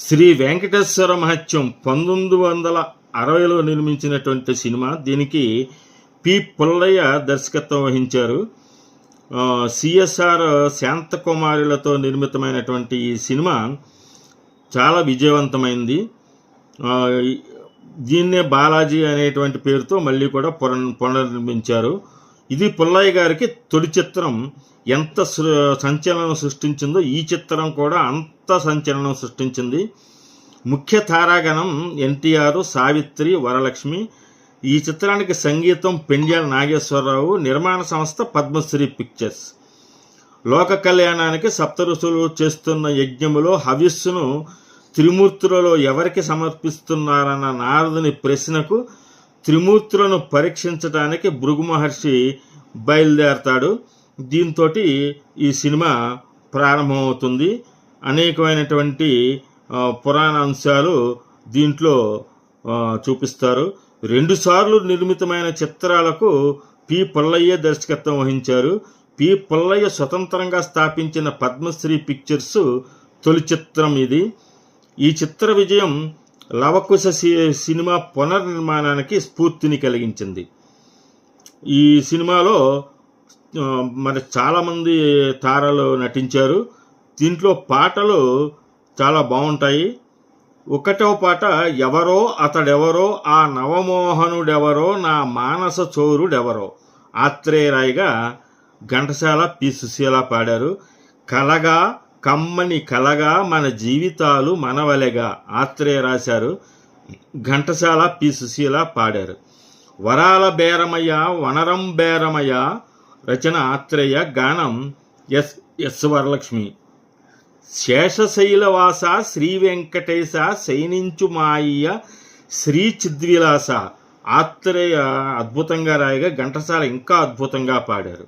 శ్రీ వెంకటేశ్వర మహత్యం పంతొమ్మిది వందల అరవైలో నిర్మించినటువంటి సినిమా. దీనికి పి. పుల్లయ్య దర్శకత్వం వహించారు. సిఎస్ఆర్ శాంతకుమారులతో నిర్మితమైనటువంటి ఈ సినిమా చాలా విజయవంతమైంది. దీన్నే బాలాజీ అనేటువంటి పేరుతో మళ్ళీ కూడా పునర్ పునర్నిర్మించారు. ఇది పుల్లయ్య గారికి తొలి చిత్రం. ఎంత సంచలనం సృష్టించిందో ఈ చిత్రం కూడా అంత సంచలనం సృష్టించింది. ముఖ్య తారాగణం ఎన్టీఆర్ సావిత్రి వరలక్ష్మి. ఈ చిత్రానికి సంగీతం పెండ్యాల నాగేశ్వరరావు నిర్మాణ సంస్థ పద్మశ్రీ పిక్చర్స్. లోక కళ్యాణానికి సప్తరుషులు చేస్తున్న యజ్ఞములో హవిస్సును త్రిమూర్తులలో ఎవరికి సమర్పిస్తున్నారన్న నారదుని ప్రశ్నకు త్రిమూర్తులను పరీక్షించడానికి భృగు మహర్షి బయలుదేరతాడు. దీంతో ఈ సినిమా ప్రారంభమవుతుంది. అనేకమైనటువంటి పురాణ అంశాలు దీంట్లో చూపిస్తారు. రెండుసార్లు నిర్మితమైన చిత్రాలకు పి. పుల్లయ్య దర్శకత్వం వహించారు. పి. పుల్లయ్య స్వతంత్రంగా స్థాపించిన పద్మశ్రీ పిక్చర్స్ తొలి చిత్రం ఇది. ఈ చిత్ర విజయం లవకుశ సి- సినిమా పునర్నిర్మాణానికి స్ఫూర్తిని కలిగించింది. ఈ సినిమాలో మరి చాలామంది తారలు నటించారు. దీంట్లో పాటలు చాలా బాగుంటాయి. ఒకటో పాట ఎవరో అతడెవరో ఆ నవమోహనుడెవరో నా మానస చోరుడెవరో. ఆత్రేయరాయిగా ఘంటసాల పి సుశీల పాడారు. కలగా కమ్మని కలగా మన జీవితాలు మనవలెగా ఆత్రేయ రాశారు. ఘంటసాల పి. సుశీల పాడారు. వరాల బేరమయ్య వనరం బేరమయ్య రచన ఆత్రేయ గానం ఎస్. ఎస్. వరలక్ష్మి. శేషశైలవాస శ్రీ వెంకటేశ శయనించు మాయ శ్రీ చిద్విలాస ఆత్రేయ అద్భుతంగా రాయగా ఘంటసాల ఇంకా అద్భుతంగా పాడారు.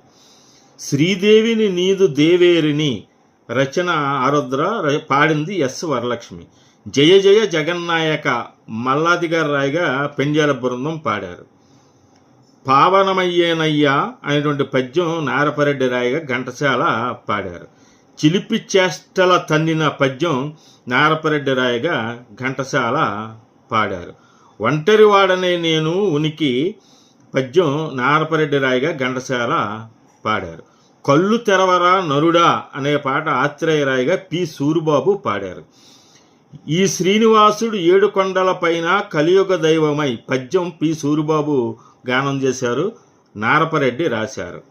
శ్రీదేవిని నీదు దేవేరిని రచన ఆరుద్ర పాడింది ఎస్ వరలక్ష్మి. జయ జయ జగన్నాయక మల్లాది గారు రాయగా పెంజాల బృందం పాడారు. పావనమయ్యేనయ్యా అనేటువంటి పద్యం నారపరెడ్డి రాయిగా ఘంటసాల పాడారు. చిలిపి చేష్టల తన్నిన పద్యం నారపరెడ్డి రాయిగా ఘంటసాల పాడారు. ఒంటరివాడనే నేను ఉనికి పద్యం నారపరెడ్డి రాయిగా ఘంటసాల పాడారు. కళ్ళు తెరవరా నరుడా అనే పాట ఆత్రేయరాయిగా పి. సూరిబాబు పాడారు. ఈ శ్రీనివాసుడు ఏడు కొండలపైన కలియుగ దైవమై పద్యం పి. సూరిబాబు గానం చేశారు నారపరెడ్డి రాశారు.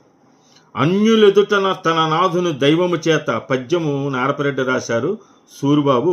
అన్యులెదుటన తన నాథుని దైవము చేత పద్యము నారపరెడ్డి రాశారు సూరిబాబు